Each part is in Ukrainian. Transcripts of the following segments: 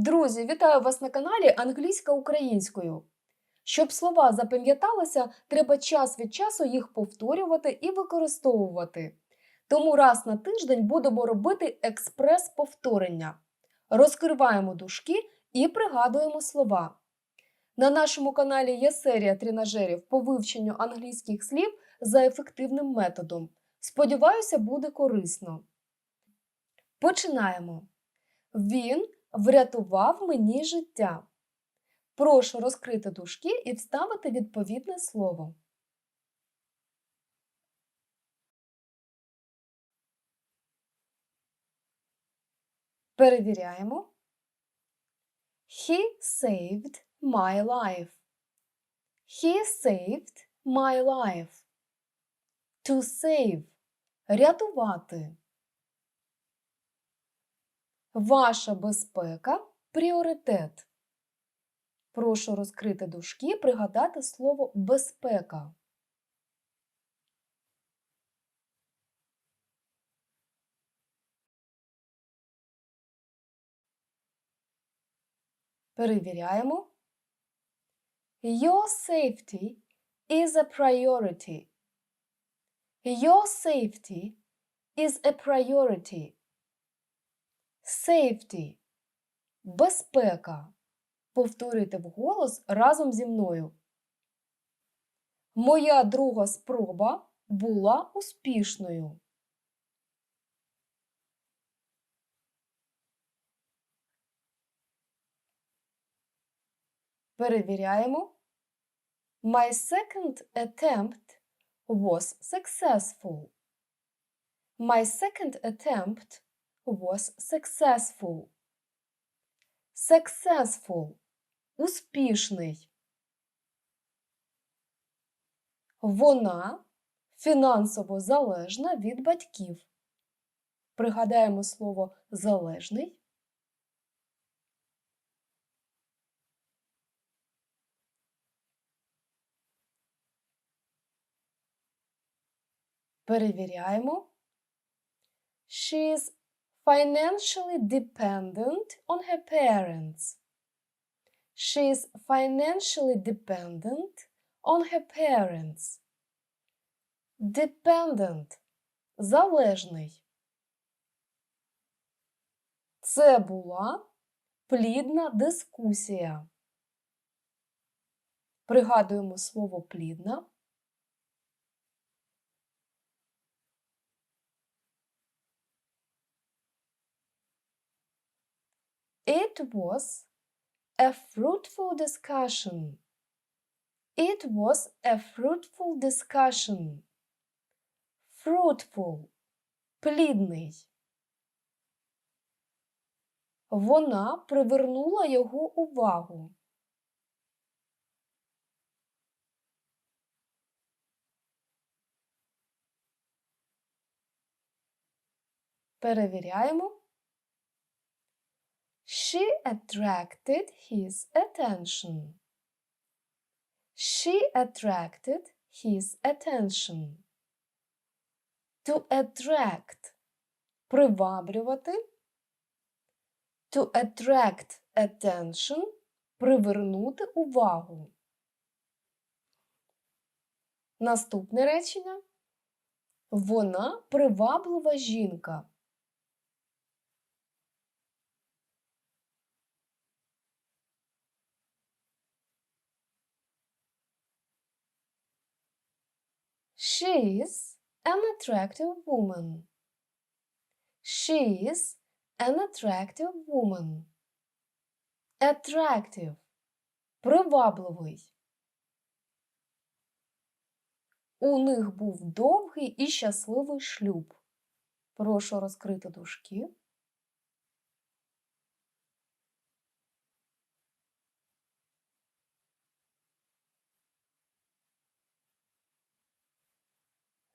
Друзі, вітаю вас на каналі Англійська українською. Щоб слова запам'яталися, треба час від часу їх повторювати і використовувати. Тому раз на тиждень будемо робити експрес-повторення. Розкриваємо дужки і пригадуємо слова. На нашому каналі є серія тренажерів по вивченню англійських слів за ефективним методом. Сподіваюся, буде корисно. Починаємо. Він врятував мені життя. Прошу розкрити дужки і вставити відповідне слово. Перевіряємо. He saved my life. He saved my life. To save рятувати. Ваша безпека пріоритет. Прошу розкрити дужки пригадати слово безпека. Перевіряємо. Your safety is a priority. Your safety is a priority. Safety – безпека. Повторюйте вголос разом зі мною. Моя друга спроба була успішною. Перевіряємо. My second attempt was successful. My second attempt was successful. Successful успішний. Вона фінансово залежна від батьків. Пригадаємо слово залежний. Перевіряємо. She financially dependent on her parents. She is financially dependent on her parents. Dependent – залежний. Це була плідна дискусія. Пригадуємо слово плідна. It was a fruitful discussion. It was a fruitful discussion. Fruitful – плідний. Вона привернула його увагу. Перевіряємо. She attracted his attention. She attracted his attention. To attract – приваблювати. To attract attention – привернути увагу. Наступне речення. Вона приваблива жінка. She is an attractive woman. She's an attractive woman. Attractive – привабливий. У них був довгий і щасливий шлюб. Прошу розкрити дужки.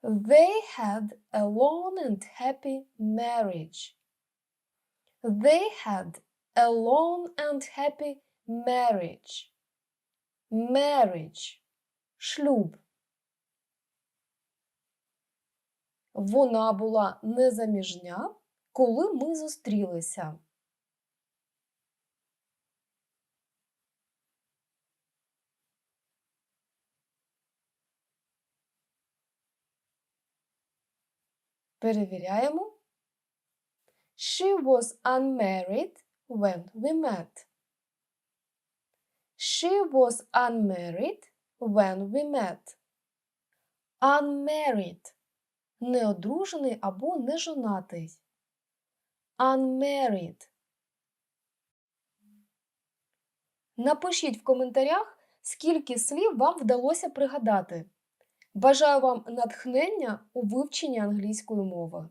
They had a long and happy marriage. They had a long and happy marriage. Marriage – шлюб. Вона була незаміжня, коли ми зустрілися. Перевіряємо. She was unmarried when we met. She was unmarried when we met. Unmarried – неодружений або нежонатий. Unmarried. Напишіть в коментарях, скільки слів вам вдалося пригадати. Бажаю вам натхнення у вивченні англійської мови.